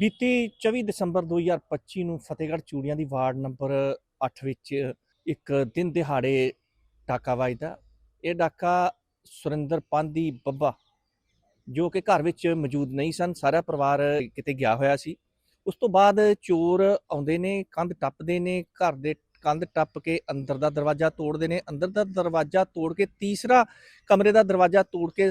ਬੀਤੀ 24 ਦਸੰਬਰ 2025 ਨੂੰ ਫਤਿਹਗੜ੍ਹ ਚੂੜੀਆਂ ਦੀ ward number 8 ਵਿੱਚ ਇੱਕ ਦਿਨ ਦਿਹਾੜੇ ਡਾਕਾ ਵੱਜਦਾ। ਇਹ ਡਾਕਾ ਸੁਰਿੰਦਰ ਪਾਂਦੀ ਬੱਬਾ, ਜੋ ਕਿ ਘਰ ਵਿੱਚ ਮੌਜੂਦ ਨਹੀਂ ਸਨ, ਸਾਰਾ ਪਰਿਵਾਰ ਕਿਤੇ ਗਿਆ ਹੋਇਆ ਸੀ। ਉਸ ਤੋਂ ਬਾਅਦ ਚੋਰ ਆਉਂਦੇ ਨੇ, ਕੰਧ ਟੱਪਦੇ ਨੇ, ਘਰ ਦੇ ਕੰਧ ਟੱਪ ਕੇ ਅੰਦਰ ਦਾ ਦਰਵਾਜ਼ਾ ਤੋੜਦੇ ਨੇ। ਅੰਦਰ ਦਾ ਦਰਵਾਜ਼ਾ ਤੋੜ ਕੇ ਤੀਸਰਾ ਕਮਰੇ ਦਾ ਦਰਵਾਜ਼ਾ ਤੋੜ ਕੇ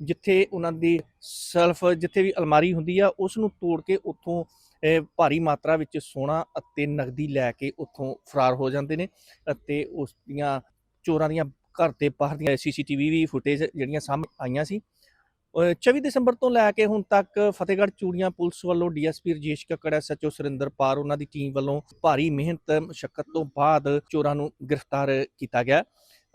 ਜਿੱਥੇ ਉਹਨਾਂ ਦੀ ਸੈਲਫ ਜਿੱਥੇ ਵੀ ਅਲਮਾਰੀ ਹੁੰਦੀ ਆ ਉਸ ਨੂੰ ਤੋੜ ਕੇ ਉੱਥੋਂ, ਇਹ ਭਾਰੀ ਮਾਤਰਾ ਵਿੱਚ ਸੋਨਾ ਅਤੇ ਨਗਦੀ ਲੈ ਕੇ ਉੱਥੋਂ ਫਰਾਰ ਹੋ ਜਾਂਦੇ ਨੇ ਅਤੇ ਉਸ ਦੀਆਂ ਚੋਰਾਂ ਦੀਆਂ ਘਰ ਦੇ ਬਾਹਰ ਦੀਆਂ ਸੀਸੀਟੀਵੀ ਵੀ ਫੁਟੇਜ ਜਿਹੜੀਆਂ ਸਾਹਮਣੇ ਆਈਆਂ ਸੀ। ਅਹ 24 ਦਸੰਬਰ ਤੋਂ ਲੈ ਕੇ ਹੁਣ ਤੱਕ ਫਤਿਹਗੜ੍ਹ ਚੂੜੀਆਂ ਪੁਲਿਸ ਵੱਲੋਂ ਡੀਐਸਪੀ ਰਜੇਸ਼ ਕੱਕੜ ਐਸਐਚਓ ਸੁਰਿੰਦਰ ਪਾਰ ਉਹਨਾਂ ਦੀ ਟੀਮ ਵੱਲੋਂ ਭਾਰੀ ਮਿਹਨਤ, ਮੁਸ਼ੱਕਤ ਤੋਂ ਬਾਅਦ ਚੋਰਾਂ ਨੂੰ ਗ੍ਰਿਫਤਾਰ ਕੀਤਾ ਗਿਆ।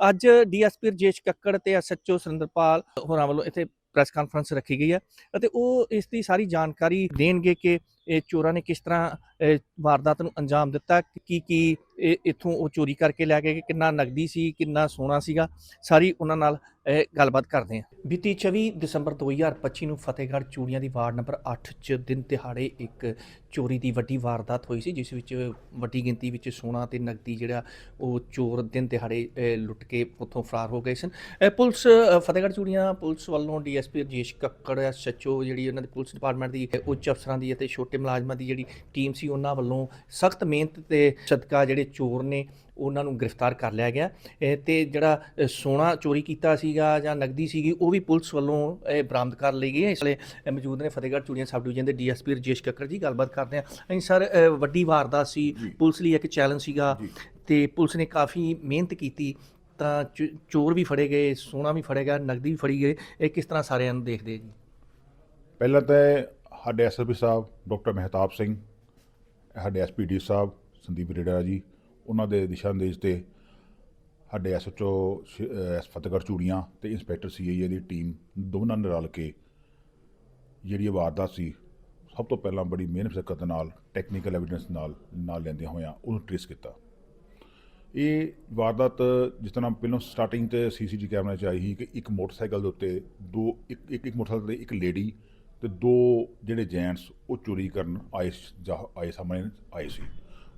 ਅੱਜ ਡੀਐਸਪੀ ਰਜੇਸ਼ ਕੱਕੜ ਤੇ ਐਸਐਚਓ ਸੁਰਿੰਦਰਪਾਲ ਹੋਰਾਂ ਵੱਲੋਂ ਇੱਥੇ ਪ੍ਰੈਸ ਕਾਨਫਰੰਸ ਰੱਖੀ ਗਈ ਹੈ ਅਤੇ ਉਹ ਇਸ ਦੀ ਸਾਰੀ ਜਾਣਕਾਰੀ ਦੇਣਗੇ ਕਿ ਇਹ ਚੋਰਾਂ ਨੇ ਕਿਸ ਤਰ੍ਹਾਂ ਵਾਰਦਾਤ ਨੂੰ ਅੰਜਾਮ ਦਿੱਤਾ? ਕੀ ਕੀ ਇਹ ਇੱਥੋਂ ਉਹ ਚੋਰੀ ਕਰਕੇ ਲੈ ਗਏ? ਕਿੰਨਾ ਨਗਦੀ ਸੀ, ਕਿੰਨਾ ਸੋਨਾ ਸੀਗਾ? ਸਾਰੀ ਉਹਨਾਂ ਨਾਲ ਗੱਲਬਾਤ ਕਰਦੇ ਹਾਂ। ਬੀਤੀ 24 ਦਸੰਬਰ 2025 ਨੂੰ ਫਤਿਹਗੜ੍ਹ ਚੂੜੀਆਂ ਦੀ ਵਾਰਡ ਨੰਬਰ 8 'ਚ ਦਿਨ ਦਿਹਾੜੇ ਇੱਕ ਚੋਰੀ ਦੀ ਵੱਡੀ ਵਾਰਦਾਤ ਹੋਈ ਸੀ, ਜਿਸ ਵਿੱਚ ਵੱਡੀ ਗਿਣਤੀ ਵਿੱਚ ਸੋਨਾ ਤੇ ਨਗਦੀ ਜਿਹੜਾ ਉਹ ਚੋਰ ਦਿਨ ਦਿਹਾੜੇ ਲੁੱਟ ਕੇ ਉੱਥੋਂ ਫਰਾਰ ਹੋ ਗਏ ਸਨ। ਪੁਲਿਸ ਫਤਿਹਗੜ੍ਹ ਚੂੜੀਆਂ ਪੁਲਿਸ ਵੱਲੋਂ ਡੀਐਸਪੀ ਰਜੇਸ਼ ਕੱਕੜ ਐਸਐਚਓ ਜਿਹੜੀ ਉਹਨਾਂ ਦੀ ਪੁਲਿਸ ਡਿਪਾਰਟਮੈਂਟ ਦੀ ਉੱਚ ਅਫਸਰਾਂ ਦੀ ਅਤੇ ਛੋਟੇ ਮੁਲਾਜ਼ਮਾਂ ਦੀ ਜਿਹੜੀ ਟੀਮ ਸੀ ਉਹਨਾਂ ਵੱਲੋਂ ਸਖਤ ਮਿਹਨਤ ਤੇ ਸਦਕਾ ਜਿਹੜੇ ਚੋਰ ਨੇ ਉਹਨਾਂ ਨੂੰ ਗ੍ਰਿਫਤਾਰ ਕਰ ਲਿਆ ਗਿਆ। ਤੇ ਜਿਹੜਾ ਸੋਨਾ ਚੋਰੀ ਕੀਤਾ ਸੀਗਾ ਜਾਂ ਨਗਦੀ ਸੀਗੀ ਉਹ ਵੀ ਪੁਲਿਸ ਵੱਲੋਂ ਇਹ ਬਰਾਮਦ ਕਰ ਲਈ ਗਈ ਹੈ। ਇਸ ਲਈ ਮੌਜੂਦ ਨੇ ਫਤਿਹਗੜ੍ਹ ਚੂੜੀਆਂ ਸਬ ਡਿਵੀਜ਼ਨ ਦੇ ਡੀਐਸਪੀ ਰਜੇਸ਼ ਕੱਕਰ ਜੀ ਗੱਲਬਾਤ ਕਰਦੇ ਹਾਂ। ਅਸੀਂ ਸਰ ਵੱਡੀ ਵਾਰਦਾਤ ਸੀ। ਪੁਲਿਸ ਲਈ ਇੱਕ ਚੈਲੰਜ ਸੀਗਾ। ਤੇ ਪੁਲਿਸ ਨੇ ਕਾਫੀ ਮਿਹਨਤ ਕੀਤੀ ਤਾਂ ਚੋਰ ਵੀ ਫੜੇ ਗਏ ਸੋਨਾ ਵੀ ਫੜੇ ਗਿਆ ਨਗਦੀ ਵੀ ਫੜੀ ਗਏ ਇਹ ਕਿਸ ਤਰ੍ਹਾਂ ਸਾਰਿਆਂ ਨੂੰ ਦੇਖਦੇ ਜੀ? ਪਹਿਲਾਂ ਤਾਂ ਸਾਡੇ ਐਸਐਸਪੀ ਸਾਹਿਬ, ਡਾਕਟਰ ਮਹਿਤਾਬ ਸਿੰਘ, ਸਾਡੇ ਐਸਪੀਡੀ ਸਾਹਿਬ, ਸੰਦੀਪ ਰੇੜਾ ਜੀ, ਉਹਨਾਂ ਦੇ ਦਿਸ਼ਾ ਨਿਰਦੇਸ਼ ਤੇ ਸਾਡੇ ਐਸਐਚਓ ਐਸ ਫਤਿਹਗੜ੍ਹ ਚੂੜੀਆਂ ਤੇ ਇੰਸਪੈਕਟਰ ਸੀਆਈਏ ਦੀ ਟੀਮ ਦੋਨਾਂ ਨੇ ਰਲ ਕੇ ਜਿਹੜੀ ਵਾਰਦਾਤ ਸੀ, ਸਭ ਤੋਂ ਪਹਿਲਾਂ ਬੜੀ ਮਿਹਨਤ ਮੁਸ਼ੱਕਤ ਨਾਲ ਟੈਕਨੀਕਲ ਐਵੀਡੈਂਸ ਨਾਲ ਨਾਲ ਲੈਂਦੇ ਹੋਇਆਂ ਉਹਨੂੰ ਟ੍ਰੇਸ ਕੀਤਾ। ਇਹ ਵਾਰਦਾਤ ਜਿਸ ਤਰ੍ਹਾਂ ਪਹਿਲਾਂ ਸਟਾਰਟਿੰਗ ਤੇ ਸੀਸੀਟੀ ਕੈਮਰੇ 'ਚ ਆਈ ਸੀ ਕਿ ਇੱਕ ਮੋਟਰਸਾਈਕਲ ਦੇ ਉੱਤੇ ਦੋ, ਇੱਕ ਇੱਕ ਮੋਟਰਸਾਈਕਲ ਤੇ ਇੱਕ ਲੇਡੀ ਤੇ ਦੋ ਜਿਹੜੇ ਜੈਂਟਸ ਉਹ ਚੋਰੀ ਕਰਨ ਆਏ ਆਏ ਸਾਹਮਣੇ ਆਏ ਸੀ।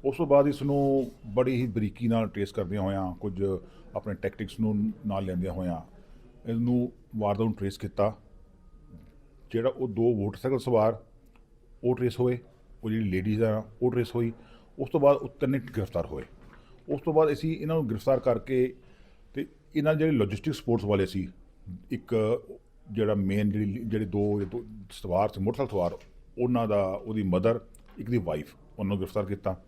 ਉਸ ਤੋਂ ਬਾਅਦ ਇਸ ਨੂੰ ਬੜੀ ਹੀ ਬਰੀਕੀ ਨਾਲ ਟ੍ਰੇਸ ਕਰਦਿਆਂ ਹੋਇਆਂ, ਕੁਝ ਆਪਣੇ ਟੈਕਟਿਕਸ ਨੂੰ ਨਾਲ ਲੈਂਦਿਆਂ ਹੋਇਆਂ ਇਹਨੂੰ ਵਾਰਦਾਤ ਨੂੰ ਟ੍ਰੇਸ ਕੀਤਾ। ਜਿਹੜਾ ਉਹ ਦੋ ਮੋਟਰਸਾਈਕਲ ਸਵਾਰ, ਉਹ ਟ੍ਰੇਸ ਹੋਏ। ਉਹ ਜਿਹੜੀ ਲੇਡੀਜ਼ ਆ, ਉਹ ਟ੍ਰੇਸ ਹੋਈ। ਉਸ ਤੋਂ ਬਾਅਦ ਉਹ ਤਿੰਨੇ ਗ੍ਰਿਫਤਾਰ ਹੋਏ। ਉਸ ਤੋਂ ਬਾਅਦ ਅਸੀਂ ਇਹਨਾਂ ਨੂੰ ਗ੍ਰਿਫਤਾਰ ਕਰਕੇ ਤੇ ਇਹਨਾਂ ਜਿਹੜੇ ਲੌਜਿਸਟਿਕ ਸਪੋਰਟਸ ਵਾਲੇ ਸੀ, ਇੱਕ ਜਿਹੜਾ ਮੇਨ ਜਿਹੜੀ, ਜਿਹੜੇ ਦੋ ਸਵਾਰ ਸੀ ਮੋਟਰਸਾਈਕਲ ਸਵਾਰ ਉਹਨਾਂ ਦਾ ਉਹਦੀ ਮਦਰ ਇੱਕ ਦੀ ਵਾਈਫ ਉਹਨਾਂ ਨੂੰ ਗ੍ਰਿਫਤਾਰ ਕੀਤਾ।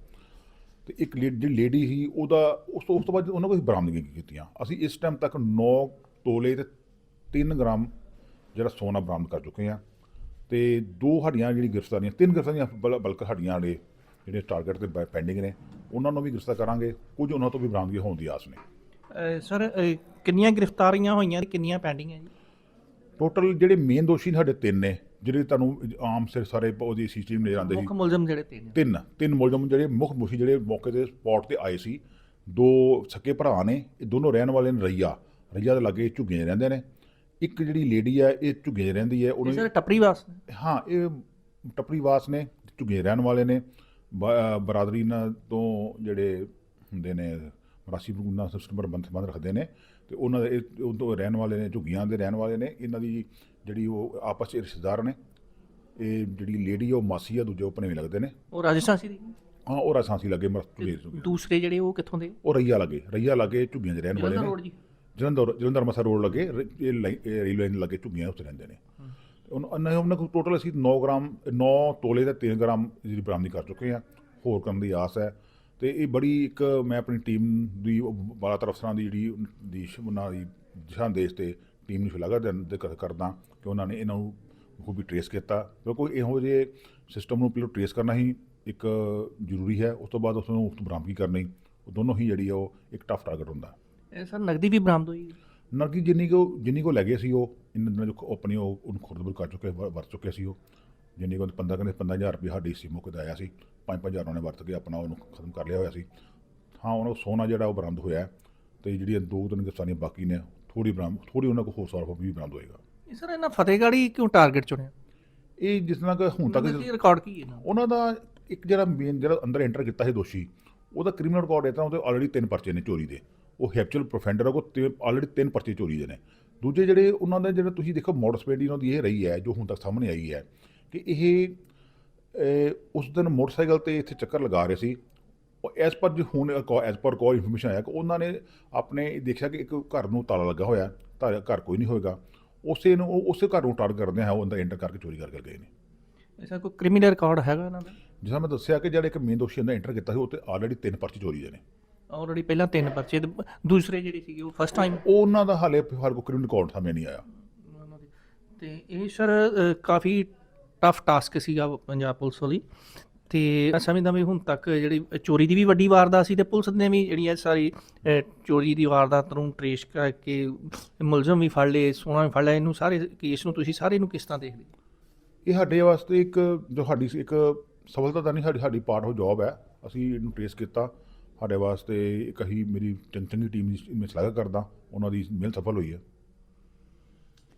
ਤੇ ਇੱਕ ਜਿਹੜੀ ਲੇਡੀ ਸੀ ਉਹਦਾ ਉਸ ਤੋਂ ਉਸ ਤੋਂ ਬਾਅਦ ਉਹਨਾਂ ਕੋਲ ਬਰਾਮਦਗੀ ਕੀਤੀਆਂ। ਅਸੀਂ ਇਸ ਟਾਈਮ ਤੱਕ 9 ਤੋਲੇ ਤੇ 3 ਗ੍ਰਾਮ ਜਿਹੜਾ ਸੋਨਾ ਬਰਾਮਦ ਕਰ ਚੁੱਕੇ ਹਾਂ। ਤੇ ਦੋ ਸਾਡੀਆਂ ਜਿਹੜੀ ਗ੍ਰਿਫਤਾਰੀਆਂ ਤਿੰਨ ਗ੍ਰਿਫਤਾਰੀਆਂ ਬਲ- ਬਲਕਿ ਸਾਡੀਆਂ ਵਾਲੇ ਜਿਹੜੇ ਟਾਰਗੇਟ ਤੇ ਪੈਂਡਿੰਗ ਨੇ ਉਹਨਾਂ ਨੂੰ ਵੀ ਗ੍ਰਿਫਤਾਰ ਕਰਾਂਗੇ। ਕੁਝ ਉਹਨਾਂ ਤੋਂ ਵੀ ਬਰਾਮਦਗੀ ਹੋਣ ਦੀ ਆਸ ਨੇ। ਸਰ ਕਿੰਨੀਆਂ ਗ੍ਰਿਫਤਾਰੀਆਂ ਹੋਈਆਂ ਤੇ ਕਿੰਨੀਆਂ ਪੈਂਡਿੰਗ ਹੈ ਜੀ? ਟੋਟਲ ਜਿਹੜੇ ਮੇਨ ਦੋਸ਼ੀ ਨੇ ਸਾਡੇ ਤਿੰਨ ਨੇ। ਜਿਹੜੇ ਤੁਹਾਨੂੰ ਆਮ ਸਿਰ ਸਾਰੇ ਉਹਦੀ ਸਿਸਟਮ ਨਜ਼ਰ ਆਉਂਦੇ ਸੀ। ਮੁੱਖ ਮੁਲਜ਼ਮ ਜਿਹੜੇ ਤਿੰਨ ਤਿੰਨ ਤਿੰਨ ਮੁਲਜ਼ਮ ਜਿਹੜੇ ਮੁੱਖ ਮੁਖੀ ਜਿਹੜੇ ਮੌਕੇ ਤੇ ਸਪੌਟ ਤੇ ਆਏ ਸੀ। ਦੋ ਸਕੇ ਭਰਾ ਨੇ ਇਹ ਦੋਨੋਂ ਰਹਿਣ ਵਾਲੇ ਨੇ ਰਈਆ। ਰਈਆ ਦੇ ਲਾਗੇ ਝੁੱਗੀਆਂ 'ਚ ਰਹਿੰਦੇ ਨੇ। ਇੱਕ ਜਿਹੜੀ ਲੇਡੀ ਹੈ ਇਹ ਝੁੱਗੀਆਂ 'ਚ ਰਹਿੰਦੀ ਹੈ। ਉਹਨੂੰ ਸਰ ਟੱਪਰੀ ਵਾਸ ਹਾਂ ਇਹ ਟੱਪਰੀ ਵਾਸ ਨੇ ਝੁੱਗੀਆਂ 'ਚ ਰਹਿਣ ਵਾਲੇ ਨੇ। ਬਰਾਦਰੀ ਨਾਲ ਤੋਂ ਜਿਹੜੇ ਹੁੰਦੇ ਨੇ ਮਰਾਸੀ ਨਾਲ ਸਿਸਟਮ ਬੰਦ ਸੰਬੰਧ ਰੱਖਦੇ ਨੇ। ਤੇ ਉਹਨਾਂ ਦੇ ਉਹ ਤੋਂ ਰਹਿਣ ਵਾਲੇ ਨੇ ਝੁੱਗੀਆਂ ਦੇ ਰਹਿਣ ਵਾਲੇ ਨੇ ਇਹਨਾਂ ਦੀ ਜਿਹੜੀ ਉਹ ਆਪਸ 'ਚ ਰਿਸ਼ਤੇਦਾਰ ਨੇ ਇਹ ਜਿਹੜੀ ਲੇਡੀ ਉਹ ਮਾਸੀ ਆ ਦੂਜੇ ਉਹ ਭਣੇਵੇਂ ਲੱਗਦੇ ਨੇ। ਉਹ ਰਾਜਸਥਾਨ ਸੀ? ਦੀ ਹਾਂ ਉਹ ਰਸਾਂਸੀ ਲੱਗੇ ਮਰਤੂਲੇ ਦੂਸਰੇ ਜਿਹੜੇ ਉਹ ਕਿੱਥੋਂ ਦੇ? ਉਹ ਰਈਆ ਲੱਗੇ ਰਈਆ ਲੱਗੇ ਝੁੱਗੀਆਂ 'ਚ ਰਹਿਣ ਵਾਲੇ ਨੇ। ਜਲੰਧਰ ਜਲੰਧਰ ਮਸਾ ਰੋਡ ਲੱਗੇ ਇਹ ਰੇਲਵੇ ਲਾਈਨ ਲੱਗੇ ਝੁੱਗੀਆਂ ਉੱਤੇ ਰਹਿੰਦੇ ਨੇ। ਉਹਨਾਂ ਉਹਨਾਂ ਉਹਨਾਂ ਕੋਲ ਟੋਟਲ ਅਸੀਂ 9 ਗ੍ਰਾਮ 9 ਤੋਲੇ ਦਾ 3 ਗ੍ਰਾਮ ਜਿਹੜੀ ਬਰਾਮਦੀ ਕਰ ਚੁੱਕੇ ਹਾਂ ਹੋਰ ਕਰਨ ਦੀ ਆਸ ਹੈ। ਤੇ ਇਹ ਬੜੀ ਇੱਕ ਮੈਂ ਆਪਣੀ ਟੀਮ ਦੀ ਬਾਲਾ ਤਰਫਸਰਾਂ ਦੀ ਜਿਹੜੀ ਦੀ ਉਹਨਾਂ ਦੀ ਦਿਸ਼ਾ ਨਿਰਦੇਸ਼ ਤੇ ਟੀਮ ਨੂੰ ਸ਼ਲਾਘਾ ਕਰਦਾ ਕਿ ਉਹਨਾਂ ਨੇ ਇਹਨਾਂ ਨੂੰ ਖੂਬੀ ਟ੍ਰੇਸ ਕੀਤਾ। ਕਿਉਂਕਿ ਇਹੋ ਜਿਹੇ ਸਿਸਟਮ ਨੂੰ ਪਹਿਲਾਂ ਟ੍ਰੇਸ ਕਰਨਾ ਹੀ ਇੱਕ ਜ਼ਰੂਰੀ ਹੈ ਉਸ ਤੋਂ ਬਾਅਦ ਉਸ ਨੂੰ ਉਸ ਤੋਂ ਬਰਾਮਦਗੀ ਕਰਨੀ ਉਹ ਦੋਨੋਂ ਹੀ ਜਿਹੜੀ ਆ ਉਹ ਇੱਕ ਟਫ ਟਾਰਗੇਟ ਹੁੰਦਾ। ਇਹ ਸਰ ਨਗਦੀ ਵੀ ਬਰਾਮਦ ਹੋਈ? ਨਰਕੀ ਜਿੰਨੀ ਕੋ ਜਿੰਨੀ ਕੋ ਲੈ ਗਏ ਸੀ ਉਹ ਇਹਨਾਂ ਦਿਨਾਂ ਜੋ ਆਪਣੀ ਉਹ ਉਹਨੂੰ ਖੁਰਦਬੁਰ ਕਰ ਚੁੱਕੇ ਵਰ ਚੁੱਕੇ ਸੀ ਉਹ। ਜਿੰਨੀ ਕੋ 15 ਕਹਿੰਦੇ 15000 ਰੁਪਏ ਸਾਡੀ ਸੀ ਮੁੱਕ ਦਾ ਆਇਆ ਸੀ। 5-5000 ਉਹਨੇ ਵਰਤ ਕੇ ਆਪਣਾ ਉਹਨੂੰ ਖਤਮ ਕਰ ਲਿਆ ਹੋਇਆ ਸੀ। ਹਾਂ ਉਹਨਾਂ ਸੋਨਾ ਜਿਹੜਾ ਉਹ ਬਰਾਮਦ ਹੋਇਆ ਤੇ ਜਿਹੜੀਆਂ ਦੋ ਤਿੰਨ ਕਿਸਾਨੀਆਂ ਬਾਕੀ ਨੇ ਥੋੜੀ ਬਰਾਮਦ ਥੋੜੀ ਉਹਨਾਂ ਕੋਲ ਹੋਰ ਸਾਰਾ ਵੀ ਬਰਾਮਦ ਹੋਏਗਾ। ਇਹ ਸਰ ਇਹਨਾਂ ਫਤਿਹਗੜ੍ਹ ਕਿਉਂ ਟਾਰਗੇਟ ਚੁਣਿਆ? ਇਹ ਜਿਸ ਤਰ੍ਹਾਂ ਕਿ ਹੁਣ ਤੱਕ ਰਿਕਾਰਡ ਕੀ ਹੈ ਉਹਨਾਂ ਦਾ ਇੱਕ ਜਿਹੜਾ ਮੇਨ ਜਿਹੜਾ ਅੰਦਰ ਐਂਟਰ ਕੀਤਾ ਸੀ ਦੋਸ਼ੀ ਉਹਦਾ ਕ੍ਰਿਮੀਨਲ ਰਿਕਾਰਡ ਹੈ ਤਾਂ ਉਹਦੇ ਆਲਰੇਡੀ ਤਿੰਨ ਪਰਚੇ ਨੇ ਚੋਰੀ ਦੇ। ਉਹ ਹੈਪਚੁਅਲ ਪ੍ਰੋਫੈਂਡਰ ਕੋ ਆਲਰੇਡੀ ਤਿੰਨ ਪਰਚੇ ਚੋਰੀ ਦੇ ਨੇ। ਦੂਜੇ ਜਿਹੜੇ ਉਹਨਾਂ ਦੇ ਜਿਹੜਾ ਤੁਸੀਂ ਦੇਖੋ ਮੋਡਸਪੇਡੀ ਉਹਨਾਂ ਦੀ ਇਹ ਰਹੀ ਹੈ ਜੋ ਹੁਣ ਤੱਕ ਸਾਹਮਣੇ ਆਈ ਹੈ ਕਿ ਇਹ ਉਸ ਦਿਨ ਮੋਟਰਸਾਈਕਲ ਤੇ ਇੱਥੇ ਚੱਕਰ ਲਗਾ ਰਹੇ ਸੀ। ਉਹ ਐਸ ਪਰ ਜੋ ਹੁਣ ਐਸ ਪਰ ਕੋਈ ਇਨਫੋਰਮੇਸ਼ਨ ਆਇਆ ਕਿ ਉਹਨਾਂ ਨੇ ਆਪਣੇ ਦੇਖਿਆ ਕਿ ਇੱਕ ਘਰ ਨੂੰ ਤਾਲਾ ਲੱਗਾ ਹੋਇਆ ਤਾਂ ਘਰ ਕੋਈ ਨਹੀਂ ਹੋਏਗਾ। ਉਸੇ ਨੂੰ ਉਹ ਉਸੇ ਘਰ ਨੂੰ ਟਾਰਗੇਟ ਕਰਦੇ ਆ ਉਹ ਅੰਦਰ ਐਂਟਰ ਕਰਕੇ ਚੋਰੀ ਕਰਕੇ ਗਏ ਨੇ। ਐਸਾ ਕੋਈ ਕ੍ਰਿਮੀਨਲ ਰਿਕਾਰਡ ਹੈਗਾ ਇਹਨਾਂ ਦਾ? ਜਿਸ ਤਰ੍ਹਾਂ ਮੈਂ ਦੱਸਿਆ ਕਿ ਜਿਹੜਾ ਇੱਕ ਮੇਨ ਦੋਸ਼ੀ ਅੰਦਰ ਐਂਟਰ ਕੀਤਾ ਸੀ ਉਹ ਤੇ ਆਲਰੇਡੀ ਤਿੰਨ ਪਰਚੇ ਚੋਰੀ ਦੇ ਨੇ। ਆਲਰੇਡੀ ਪਹਿਲਾਂ ਤਿੰਨ ਪਰਚੇ ਤੇ ਦੂਸਰੇ ਜਿਹੜੇ ਸੀਗੇ ਉਹ ਫਸਟ ਟਾਈਮ ਉਹ ਉਹਨਾਂ ਦਾ ਹਾਲੇ ਫਿਲਹਾਲ ਕੋਈ ਕ੍ਰਿਮੀਨਲ ਰਿਕਾਰਡ ਸਾਹਮਣੇ ਨਹੀਂ ਆਇਆ। ਤੇ ਇਹ ਸਰ ਕਾਫੀ ਟਫ ਟਾਸਕ ਸੀਗਾ ਪੰਜਾਬ ਪੁਲਿਸ ਲਈ ਤੇ ਮੈਂ ਸਮਝਦਾ ਵੀ ਹੁਣ ਤੱਕ ਜਿਹੜੀ ਚੋਰੀ ਦੀ ਵੀ ਵੱਡੀ ਵਾਰਦਾਤ ਸੀ ਤੇ ਪੁਲਿਸ ਨੇ ਵੀ ਜਿਹੜੀ ਇਹ ਸਾਰੀ ਚੋਰੀ ਦੀ ਵਾਰਦਾਤ ਨੂੰ ਟ੍ਰੇਸ ਕਰਕੇ ਮੁਲਜ਼ਮ ਵੀ ਫੜ ਲਏ ਸੋਨਾ ਵੀ ਫੜ ਲਿਆ ਇਹਨੂੰ ਸਾਰੇ ਕੇਸ ਨੂੰ ਤੁਸੀਂ ਸਾਰੇ ਨੂੰ ਕਿਸ ਤਰ੍ਹਾਂ ਦੇਖਦੇ ਹੋ? ਇਹ ਸਾਡੇ ਵਾਸਤੇ ਇੱਕ ਜੋ ਸਾਡੀ ਇੱਕ ਸਫਲਤਾ ਤਾਂ ਨਹੀਂ ਸਾਡੀ ਸਾਡੀ ਪਾਰਟ ਆਫ ਜੌਬ ਹੈ। ਅਸੀਂ ਇਹਨੂੰ ਟ੍ਰੇਸ ਕੀਤਾ। ਸਾਡੇ ਵਾਸਤੇ ਇੱਕ ਹੀ ਮੇਰੀ ਚੰਗ- ਟੀਮ ਦੀ ਮੈਂ ਸ਼ਲਾਘਾ ਕਰਦਾ। ਉਹਨਾਂ ਦੀ ਮਿਹਨਤ ਸਫਲ ਹੋਈ ਹੈ।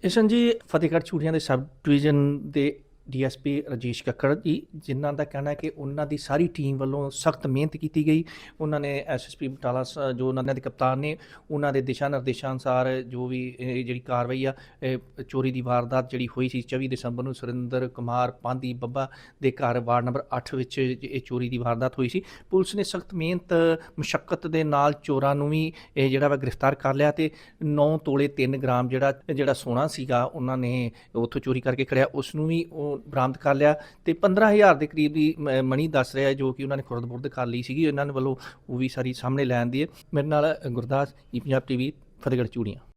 ਇਸ਼ਨ ਜੀ ਫਤਿਹਗੜ੍ਹ ਚੂੜੀਆਂ ਦੇ ਸਬ ਡਿਵੀਜ਼ਨ ਦੇ ਡੀਐਸਪੀ ਰਜੇਸ਼ ਕੱਕੜ ਜੀ, ਜਿਨ੍ਹਾਂ ਦਾ ਕਹਿਣਾ ਹੈ ਕਿ ਉਹਨਾਂ ਦੀ ਸਾਰੀ ਟੀਮ ਵੱਲੋਂ ਸਖਤ ਮਿਹਨਤ ਕੀਤੀ ਗਈ। ਉਹਨਾਂ ਨੇ ਐਸਐਸਪੀ ਬਟਾਲਾ ਸ- ਜੋ ਉਹਨਾਂ ਦੇ ਕਪਤਾਨ ਨੇ, ਉਹਨਾਂ ਦੇ ਦਿਸ਼ਾ ਨਿਰਦੇਸ਼ਾਂ ਅਨੁਸਾਰ ਜੋ ਵੀ ਇਹ ਜਿਹੜੀ ਕਾਰਵਾਈ ਆ, ਇਹ ਚੋਰੀ ਦੀ ਵਾਰਦਾਤ ਜਿਹੜੀ ਹੋਈ ਸੀ 24 ਦਸੰਬਰ ਨੂੰ, ਸੁਰਿੰਦਰ ਕੁਮਾਰ ਪਾਂਦੀ ਬੱਬਾ ਦੇ ਘਰ ਵਾਰਡ ਨੰਬਰ 8 ਵਿੱਚ ਇਹ ਚੋਰੀ ਦੀ ਵਾਰਦਾਤ ਹੋਈ ਸੀ। ਪੁਲਿਸ ਨੇ ਸਖਤ ਮਿਹਨਤ ਮੁਸ਼ਕਲ ਦੇ ਨਾਲ ਚੋਰਾਂ ਨੂੰ ਵੀ ਇਹ ਜਿਹੜਾ ਵਾ ਗ੍ਰਿਫਤਾਰ ਕਰ ਲਿਆ ਤੇ 9 ਤੋਲੇ 3 ਗ੍ਰਾਮ ਜਿਹੜਾ ਜਿਹੜਾ ਸੋਨਾ ਸੀਗਾ, ਉਹਨਾਂ ਨੇ ਉੱਥੋਂ ਚੋਰੀ ਕਰਕੇ ਖੜਿਆ। ਉਸ ਨੂੰ ਵੀ ਉਹ ਬਰਾਮਦ ਕਰ ਲਿਆ ਤੇ 15000 ਦੇ ਕਰੀਬ ਦੀ ਮਣੀ ਦੱਸ ਰਿਹਾ ਜੋ ਕਿ ਉਹਨਾਂ ਨੇ ਖੁਰਦ-ਬੁਰਦ ਕਰ ਲਈ ਸੀਗੀ। ਇਹਨਾਂ ਨੇ ਵੱਲੋਂ ਉਹ ਵੀ ਸਾਰੀ ਸਾਹਮਣੇ ਲੈਣ ਦੀ ਹੈ। ਮੇਰੇ ਨਾਲ ਗੁਰਦਾਸ, ਈ ਪੰਜਾਬ ਟੀਵੀ ਫਤਿਹਗੜ੍ਹ ਚੂੜੀਆਂ।